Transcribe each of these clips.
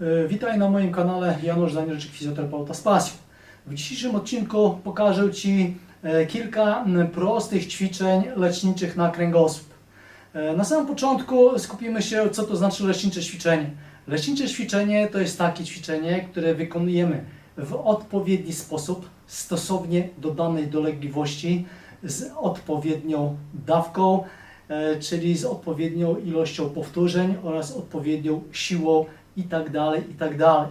E, Witaj na moim kanale Janusz Zanierczyk, fizjoterapeuta z pasją. W dzisiejszym odcinku pokażę Ci e, kilka prostych ćwiczeń leczniczych na kręgosłup. E, Na samym początku skupimy się, co to znaczy lecznicze ćwiczenie. Lecznicze ćwiczenie to jest takie ćwiczenie, które wykonujemy w odpowiedni sposób, stosownie do danej dolegliwości, z odpowiednią dawką, czyli z odpowiednią ilością powtórzeń oraz odpowiednią siłą i tak dalej, i tak dalej.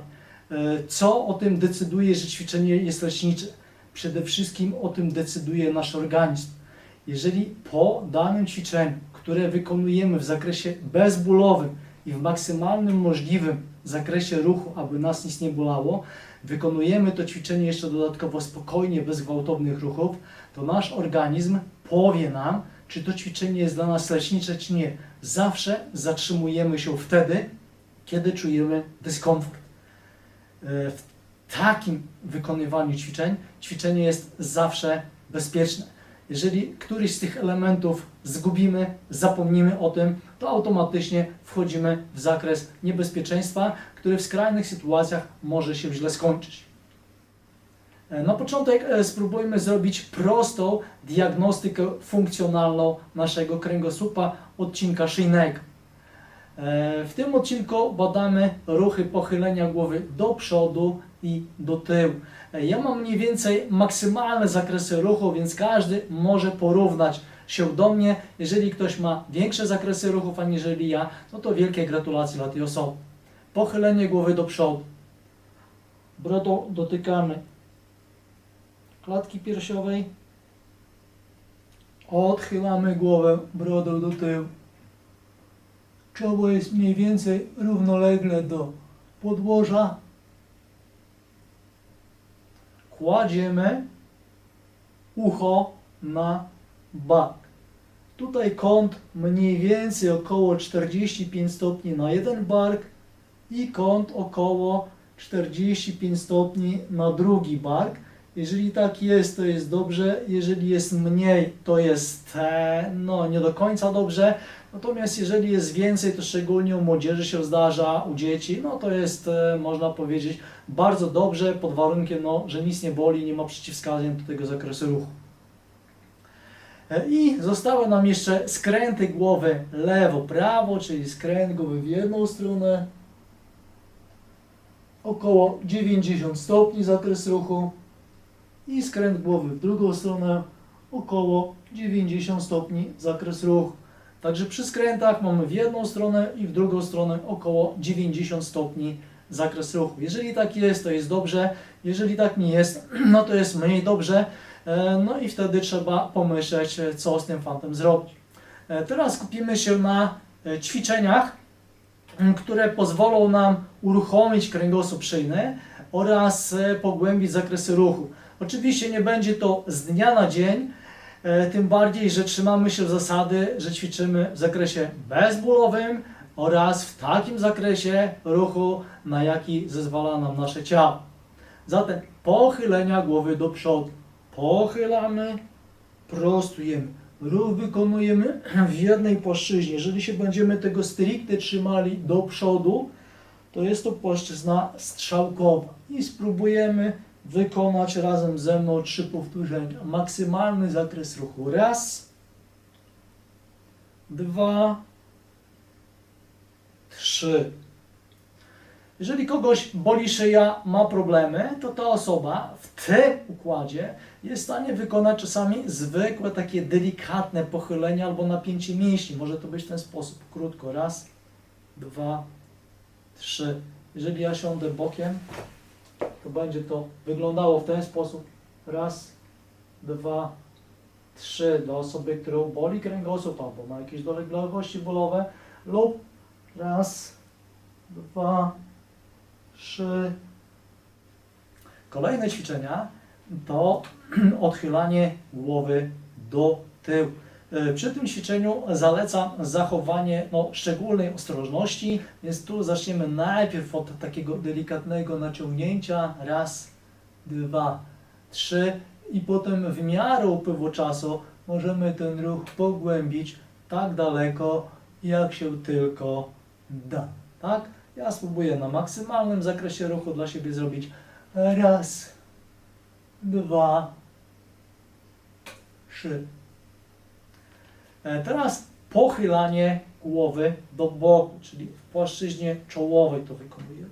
E, Co o tym decyduje, że ćwiczenie jest lecznicze? Przede wszystkim o tym decyduje nasz organizm. Jeżeli po danym ćwiczeniu, które wykonujemy w zakresie bezbólowym i w maksymalnym możliwym zakresie ruchu, aby nas nic nie bolało, wykonujemy to ćwiczenie jeszcze dodatkowo spokojnie, bez gwałtownych ruchów, to nasz organizm powie nam, czy to ćwiczenie jest dla nas lecznicze, czy nie. Zawsze zatrzymujemy się wtedy, kiedy czujemy dyskomfort. E, W takim wykonywaniu ćwiczeń, ćwiczenie jest zawsze bezpieczne. Jeżeli któryś z tych elementów zgubimy, zapomnimy o tym, to automatycznie wchodzimy w zakres niebezpieczeństwa, który w skrajnych sytuacjach może się źle skończyć. E, Na początek e, spróbujmy zrobić prostą diagnostykę funkcjonalną naszego kręgosłupa odcinka szyjnego. E, W tym odcinku badamy ruchy pochylenia głowy do przodu i do tyłu. E, Ja mam mniej więcej maksymalne zakresy ruchu, więc każdy może porównać się do mnie. Jeżeli ktoś ma większe zakresy ruchów aniżeli ja, no to wielkie gratulacje dla tej osoby. Pochylenie głowy do przodu. Brodą dotykamy klatki piersiowej. Odchylamy głowę brodą do tyłu. Czoło jest mniej więcej równolegle do podłoża. Kładziemy ucho na bak. Tutaj kąt mniej więcej około 45 stopni na jeden bark i kąt około 45 stopni na drugi bark. Jeżeli tak jest, to jest dobrze. Jeżeli jest mniej, to jest e, no, nie do końca dobrze. Natomiast jeżeli jest więcej, to szczególnie u młodzieży się zdarza, u dzieci, no to jest, e, można powiedzieć, bardzo dobrze, pod warunkiem, no, że nic nie boli, nie ma przeciwwskazań do tego zakresu ruchu. E, I zostały nam jeszcze skręty głowy lewo-prawo, czyli skręt głowy w jedną stronę, około 90 stopni zakres ruchu i skręt głowy w drugą stronę, około 90 stopni zakres ruchu. Także przy skrętach mamy w jedną stronę i w drugą stronę około 90 stopni zakres ruchu. Jeżeli tak jest, to jest dobrze. Jeżeli tak nie jest, no to jest mniej dobrze. E, No i wtedy trzeba pomyśleć, e, co z tym fantem zrobić. E, Teraz skupimy się na ćwiczeniach, które pozwolą nam uruchomić kręgosłup szyjny oraz pogłębić zakresy ruchu. Oczywiście nie będzie to z dnia na dzień, e, tym bardziej, że trzymamy się zasady, że ćwiczymy w zakresie bezbólowym oraz w takim zakresie ruchu, na jaki zezwala nam nasze ciało. Zatem pochylenia głowy do przodu. Pochylamy, prostujemy. Ruch wykonujemy w jednej płaszczyźnie. Jeżeli się będziemy tego stricte trzymali do przodu, to jest to płaszczyzna strzałkowa. I spróbujemy wykonać razem ze mną trzy powtórzenia. Maksymalny zakres ruchu. Raz, dwa, trzy. Jeżeli kogoś boli szyja, ma problemy, to ta osoba w tym układzie jest w stanie wykonać czasami zwykłe takie delikatne pochylenie albo napięcie mięśni. Może to być w ten sposób. Krótko. Raz, dwa, trzy. Jeżeli ja siądę bokiem, to będzie to wyglądało w ten sposób. Raz, dwa, trzy. Dla osoby, którą boli kręgosłup albo ma jakieś dolegliwości bólowe lub raz, dwa, trzy. Kolejne ćwiczenia to odchylanie głowy do tyłu. E, Przy tym ćwiczeniu zalecam zachowanie no, szczególnej ostrożności, więc tu zaczniemy najpierw od takiego delikatnego naciągnięcia. Raz, dwa, trzy i potem w miarę upływu czasu możemy ten ruch pogłębić tak daleko, jak się tylko da. Tak? Ja spróbuję na maksymalnym zakresie ruchu dla siebie zrobić raz, dwa, trzy. E, Teraz pochylanie głowy do boku, czyli w płaszczyźnie czołowej to wykonujemy.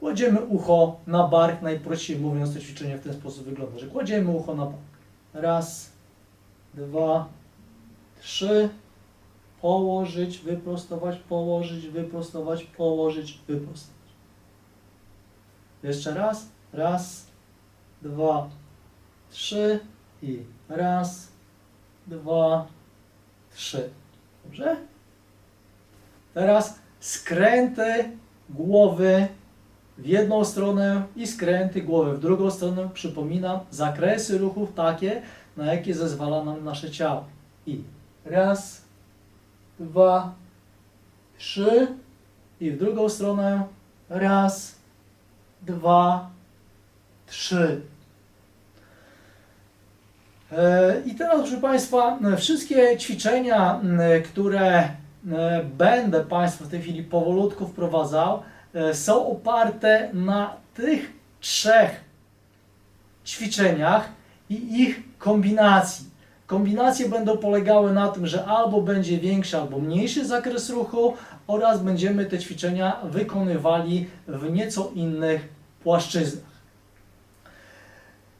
Kładziemy ucho na bark, najprościej mówiąc to ćwiczenie w ten sposób wygląda, że kładziemy ucho na bark. Raz, dwa, trzy, położyć, wyprostować, położyć, wyprostować, położyć, wyprostować. Jeszcze raz, raz, dwa, trzy i raz, dwa, trzy. Dobrze? Teraz skręty głowy w jedną stronę i skręty głowy w drugą stronę. Przypominam, zakresy ruchów takie, na jakie zezwala nam nasze ciało. I raz, dwa, trzy i w drugą stronę raz, dwa, trzy. E, I teraz, proszę Państwa, e, wszystkie ćwiczenia, m, które e, będę Państwu w tej chwili powolutku wprowadzał, e, są oparte na tych trzech ćwiczeniach i ich kombinacji. Kombinacje będą polegały na tym, że albo będzie większy, albo mniejszy zakres ruchu oraz będziemy te ćwiczenia wykonywali w nieco innych płaszczyznach.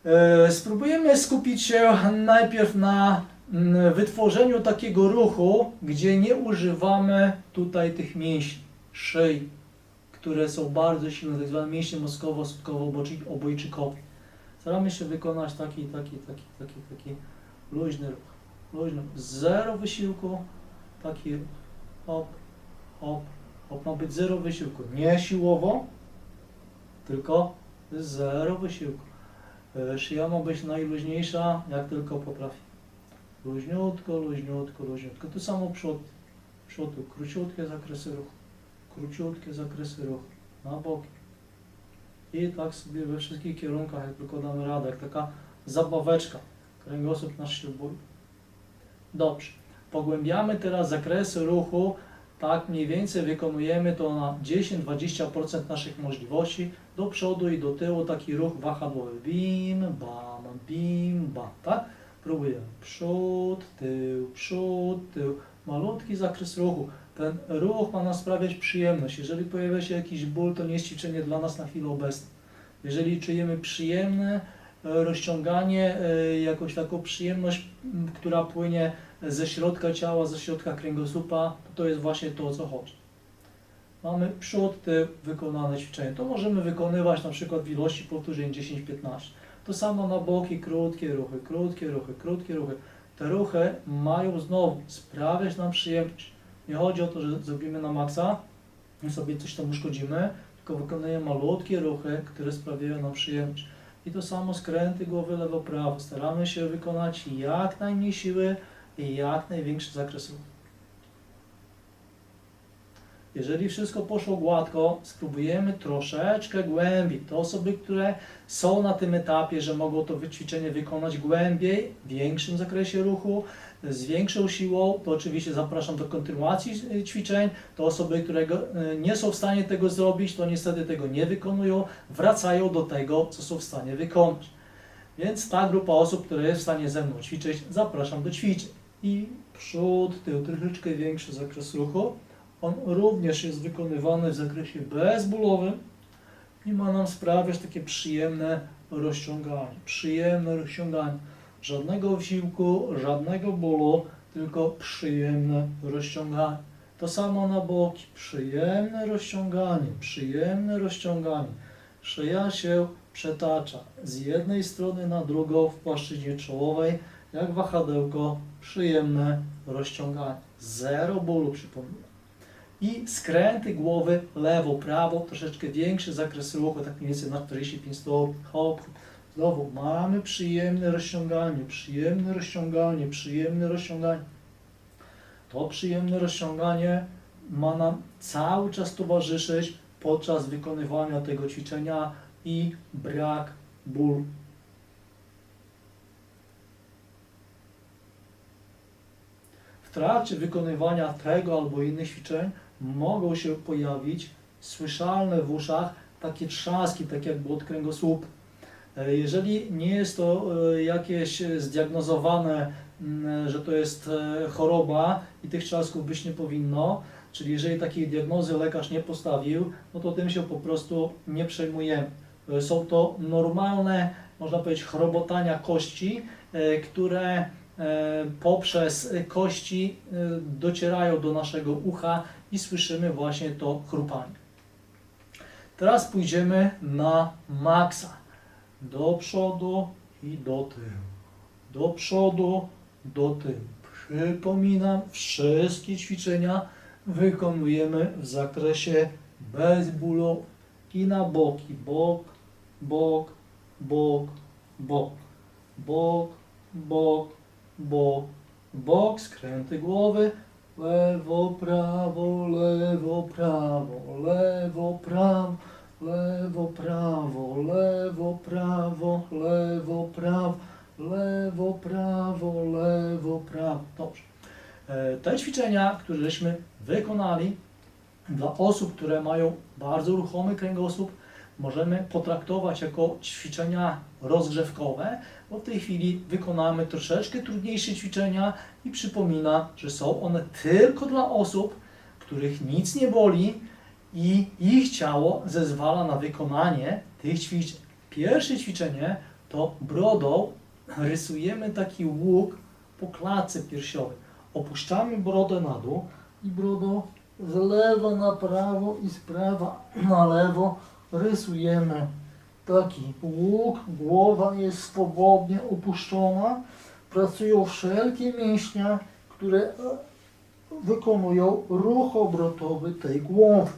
E, Spróbujemy skupić się najpierw na mm, wytworzeniu takiego ruchu, gdzie nie używamy tutaj tych mięśni szyi, które są bardzo silne, tak zwane mięśnie mózgowo-sutkowo-obojczykowe. Staramy się wykonać taki, taki, taki, taki, taki luźny ruch. Luźny. Zero wysiłku, taki. Hop, hop, hop. Ma być zero wysiłku. Nie siłowo, tylko zero wysiłku. E, Szyja ma być najluźniejsza, jak tylko potrafi. Luźniutko, luźniutko, luźniutko. To samo przód. Przód, króciutkie zakresy ruchu. Króciutkie zakresy ruchu. Na boki. I tak sobie we wszystkich kierunkach, jak tylko damy radę, jak taka zabaweczka. Kręgosłup nasz się. Dobrze. Pogłębiamy teraz zakresy ruchu. Tak mniej więcej wykonujemy to na 10-20% naszych możliwości. Do przodu i do tyłu taki ruch wahadłowy. Bim, bam, bim, bam. Tak? Próbujemy. Przód, tył, przód, tył. Malutki zakres ruchu. Ten ruch ma nam sprawiać przyjemność. Jeżeli pojawia się jakiś ból, to nie jest ćwiczenie dla nas na chwilę obecną. Jeżeli czujemy przyjemne e, rozciąganie, e, jakąś taką przyjemność, która płynie ze środka ciała, ze środka kręgosłupa, to jest właśnie to, o co chodzi. Mamy przód, tył, wykonane ćwiczenie. To możemy wykonywać na przykład w ilości powtórzeń 10-15. To samo na boki, krótkie ruchy, krótkie ruchy, krótkie ruchy. Te ruchy mają znowu sprawiać nam przyjemność. Nie chodzi o to, że zrobimy na maksa i sobie coś tam uszkodzimy, tylko wykonujemy malutkie ruchy, które sprawiają nam przyjemność. I to samo skręty głowy lewo-prawo. Staramy się wykonać jak najmniej siły i jak największy zakres ruchu. Jeżeli wszystko poszło gładko, spróbujemy troszeczkę głębiej. To osoby, które są na tym etapie, że mogą to ćwiczenie wykonać głębiej, w większym zakresie ruchu, z większą siłą, to oczywiście zapraszam do kontynuacji y, ćwiczeń. To osoby, które y, nie są w stanie tego zrobić, to niestety tego nie wykonują, wracają do tego, co są w stanie wykonać. Więc ta grupa osób, która jest w stanie ze mną ćwiczyć, zapraszam do ćwiczeń. I przód, tył, troszeczkę większy zakres ruchu. On również jest wykonywany w zakresie bezbólowym i ma nam sprawiać takie przyjemne rozciąganie. Przyjemne rozciąganie. Żadnego wysiłku, żadnego bólu, tylko przyjemne rozciąganie. To samo na boki. Przyjemne rozciąganie, przyjemne rozciąganie. Szyja się przetacza z jednej strony na drugą w płaszczyźnie czołowej, jak wahadełko, przyjemne rozciąganie. Zero bólu, przypominam. I skręty głowy lewo, prawo, troszeczkę większy zakres ruchu, tak mniej więcej na 45 stopni. Hop. Znowu mamy przyjemne rozciąganie, przyjemne rozciąganie, przyjemne rozciąganie. To przyjemne rozciąganie ma nam cały czas towarzyszyć podczas wykonywania tego ćwiczenia i brak bólu. W trakcie wykonywania tego albo innych ćwiczeń mogą się pojawić słyszalne w uszach takie trzaski, tak jakby od kręgosłupa. E, Jeżeli nie jest to e, jakieś zdiagnozowane, że to jest e, choroba i tych trzasków być nie powinno, czyli jeżeli takiej diagnozy lekarz nie postawił, no to tym się po prostu nie przejmujemy. Są to normalne, można powiedzieć, chrobotania kości, które poprzez kości e, docierają do naszego ucha i słyszymy właśnie to chrupanie. Teraz pójdziemy na maksa. Do przodu i do tyłu. Do przodu, do tyłu. Przypominam, wszystkie ćwiczenia wykonujemy w zakresie bezbólowo i na boki. Bok, bok, bok, bok. Bok, bok, bok, bok. Skręty głowy. Lewo, prawo, lewo, prawo, lewo, prawo, lewo, prawo, lewo, prawo, lewo, prawo, lewo, prawo, lewo, prawo. Dobrze. E, Te ćwiczenia, które żeśmy wykonali dla osób, które mają bardzo ruchomy kręgosłup, możemy potraktować jako ćwiczenia rozgrzewkowe, bo w tej chwili wykonamy troszeczkę trudniejsze ćwiczenia i przypomina, że są one tylko dla osób, których nic nie boli i ich ciało zezwala na wykonanie tych ćwiczeń. Pierwsze ćwiczenie to brodą rysujemy taki łuk po klatce piersiowej. Opuszczamy brodę na dół i brodą z lewa na prawo i z prawa na lewo rysujemy taki łuk, głowa jest swobodnie opuszczona, pracują wszelkie mięśnie, które e, wykonują ruch obrotowy tej głowy.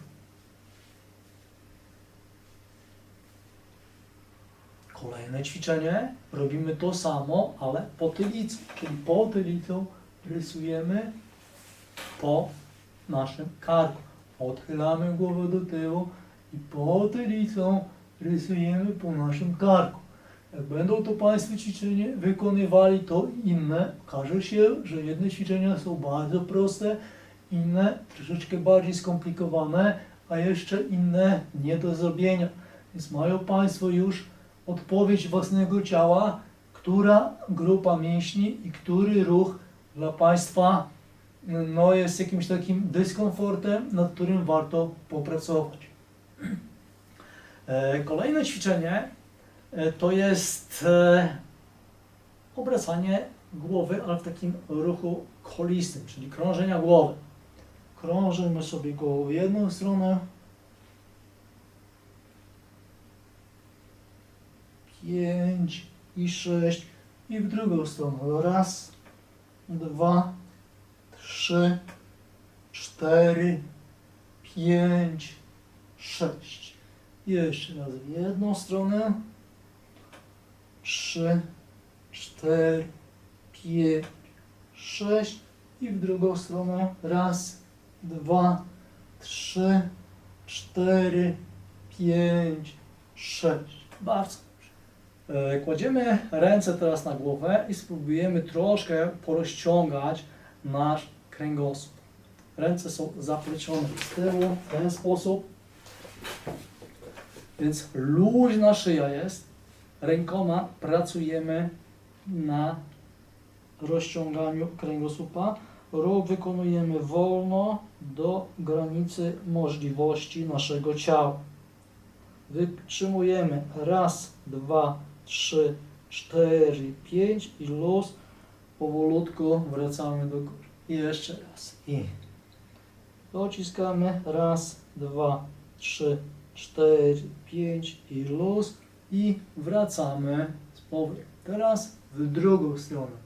Kolejne ćwiczenie, robimy to samo, ale potylicą, czyli potylicą rysujemy po naszym karku. Odchylamy głowę do tyłu i potylicą rysujemy po naszym karku. Jak będą to Państwo ćwiczenie wykonywali, to inne. Okaże się, że jedne ćwiczenia są bardzo proste, inne troszeczkę bardziej skomplikowane, a jeszcze inne nie do zrobienia. Więc mają Państwo już odpowiedź własnego ciała, która grupa mięśni i który ruch dla Państwa no, jest jakimś takim dyskomfortem, nad którym warto popracować. E, Kolejne ćwiczenie e, to jest e, obracanie głowy, ale w takim ruchu kolistym, czyli krążenia głowy. Krążymy sobie głową w jedną stronę, pięć i sześć i w drugą stronę. Raz, dwa, trzy, cztery, pięć, sześć. Jeszcze raz w jedną stronę. Trzy, cztery, pięć, sześć i w drugą stronę. Raz, dwa, trzy, cztery, pięć, sześć. Bardzo dobrze. E, Kładziemy ręce teraz na głowę i spróbujemy troszkę porozciągać nasz kręgosłup. Ręce są zaplecione z tyłu w ten sposób. Więc luźna szyja jest. Rękoma pracujemy na rozciąganiu kręgosłupa. Ruch wykonujemy wolno do granicy możliwości naszego ciała. Wytrzymujemy raz, dwa, trzy, cztery, pięć i luz. Powolutku wracamy do góry. Jeszcze raz. I dociskamy. Raz, dwa, trzy, cztery, pięć i luz. I wracamy z powrotem. Teraz w drugą stronę.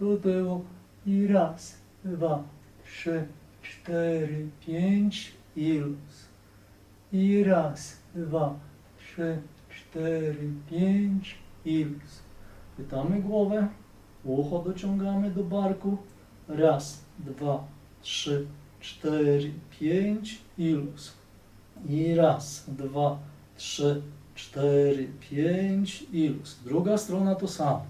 Do tyłu. I raz, dwa, trzy, cztery, pięć i luz. I raz, dwa, trzy, cztery, pięć i luz. Pytamy głowę, ucho dociągamy do barku. Raz, dwa, trzy, cztery, pięć i luz. I raz, dwa, trzy, cztery, pięć i luz. Druga strona to samo.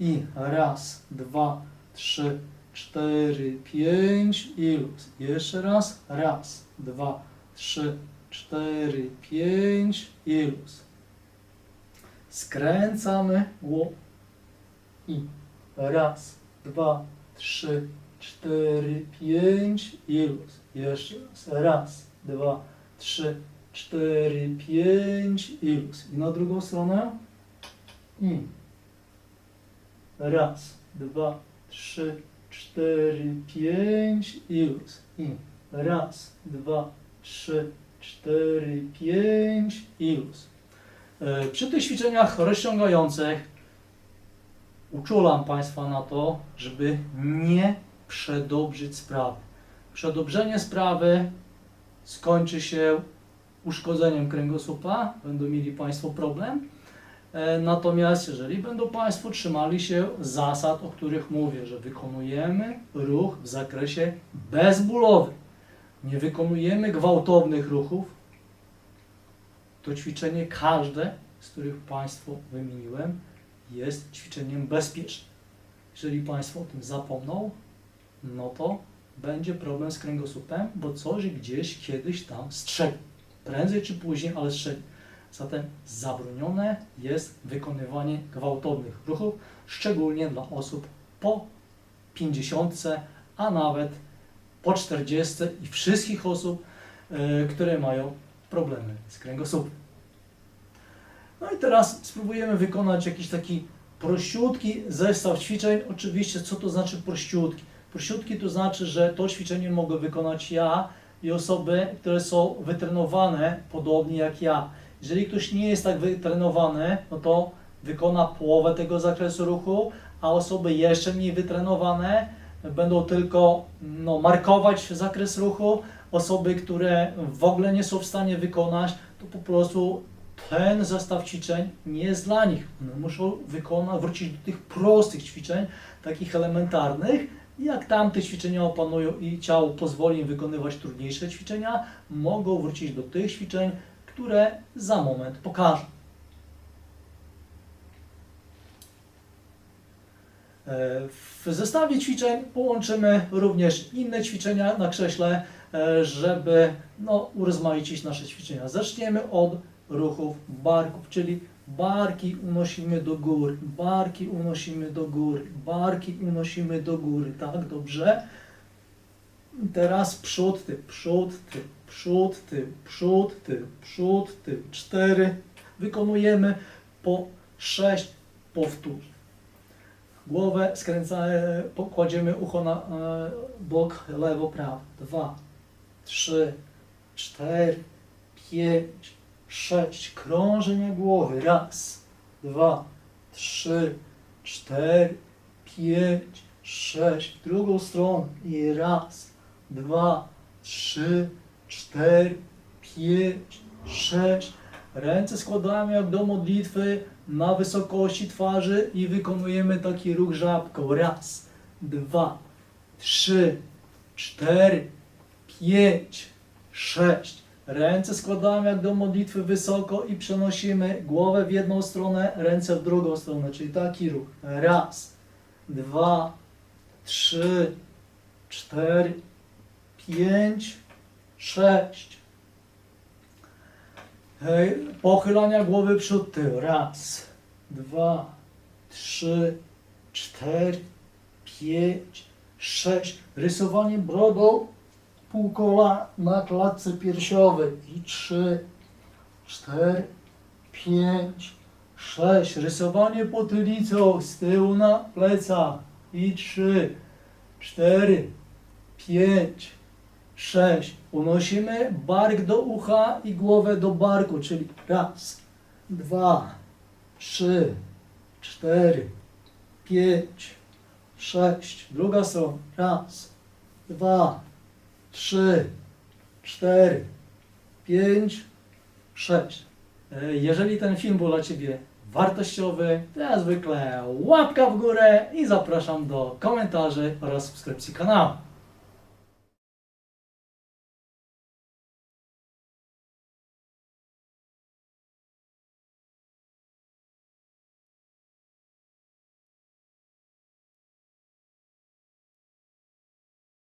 I raz, dwa, trzy, cztery, pięć i luz. Jeszcze raz. Raz, dwa, trzy, cztery, pięć i luz. Skręcamy ło i raz, dwa, trzy, cztery, pięć i luz. Jeszcze raz. Raz, dwa, trzy, cztery, pięć i luz. I na drugą stronę. I raz, dwa, trzy, cztery, pięć i luz. I raz, dwa, trzy, cztery, pięć i luz. E, Przy tych ćwiczeniach rozciągających uczulam Państwa na to, żeby nie przedobrzyć sprawy. Przedobrzenie sprawy skończy się uszkodzeniem kręgosłupa, będą mieli Państwo problem. E, Natomiast jeżeli będą Państwo trzymali się zasad, o których mówię, że wykonujemy ruch w zakresie bezbólowym, nie wykonujemy gwałtownych ruchów, to ćwiczenie każde, z których Państwu wymieniłem, jest ćwiczeniem bezpiecznym. Jeżeli Państwo o tym zapomną, no to będzie problem z kręgosłupem, bo coś gdzieś kiedyś tam strzeli. Prędzej czy później, ale strzeli. Zatem zabronione jest wykonywanie gwałtownych ruchów, szczególnie dla osób po 50, a nawet po 40 i wszystkich osób, e, które mają problemy z kręgosłupem. No i teraz spróbujemy wykonać jakiś taki prościutki zestaw ćwiczeń. Oczywiście, co to znaczy prościutki? Prościutki to znaczy, że to ćwiczenie mogę wykonać ja i osoby, które są wytrenowane podobnie jak ja. Jeżeli ktoś nie jest tak wytrenowany, no to wykona połowę tego zakresu ruchu, a osoby jeszcze mniej wytrenowane będą tylko no, markować zakres ruchu. Osoby, które w ogóle nie są w stanie wykonać, to po prostu ten zestaw ćwiczeń nie jest dla nich. One muszą wykonać, wrócić do tych prostych ćwiczeń, takich elementarnych. Jak tamte ćwiczenia opanują i ciało pozwoli im wykonywać trudniejsze ćwiczenia, mogą wrócić do tych ćwiczeń, które za moment pokażę. E, W zestawie ćwiczeń połączymy również inne ćwiczenia na krześle, e, żeby no, urozmaicić nasze ćwiczenia. Zaczniemy od ruchów barków, czyli barki unosimy do góry, barki unosimy do góry, barki unosimy do góry, tak, dobrze? Teraz przód, tył, przód, tył, przód, tył, przód, tył, przód, tył, cztery. Wykonujemy po sześć powtórzeń. Głowę skręcamy, kładziemy ucho na e, bok lewo, prawo. Dwa, trzy, cztery, pięć, sześć. Krążenie głowy. Raz, dwa, trzy, cztery, pięć, sześć. W drugą stronę. I raz, dwa, trzy, cztery, pięć, sześć. Ręce składamy jak do modlitwy na wysokości twarzy i wykonujemy taki ruch żabką. Raz, dwa, trzy, cztery, pięć, sześć. Ręce składamy jak do modlitwy wysoko i przenosimy głowę w jedną stronę, ręce w drugą stronę, czyli taki ruch. Raz, dwa, trzy, cztery, pięć, sześć. Pochylania głowy przód tył. Raz, dwa, trzy, cztery, pięć, sześć. Rysowanie brodą półkola na klatce piersiowej. I trzy, cztery, pięć, sześć. Rysowanie potylicą z tyłu na plecach. I trzy, cztery, pięć, sześć. Unosimy bark do ucha i głowę do barku, czyli raz, dwa, trzy, cztery, pięć, sześć. Druga strona. Raz, dwa, trzy, cztery, pięć, sześć. E, Jeżeli ten film był dla Ciebie wartościowy, to jak zwykle łapka w górę i zapraszam do komentarzy oraz subskrypcji kanału.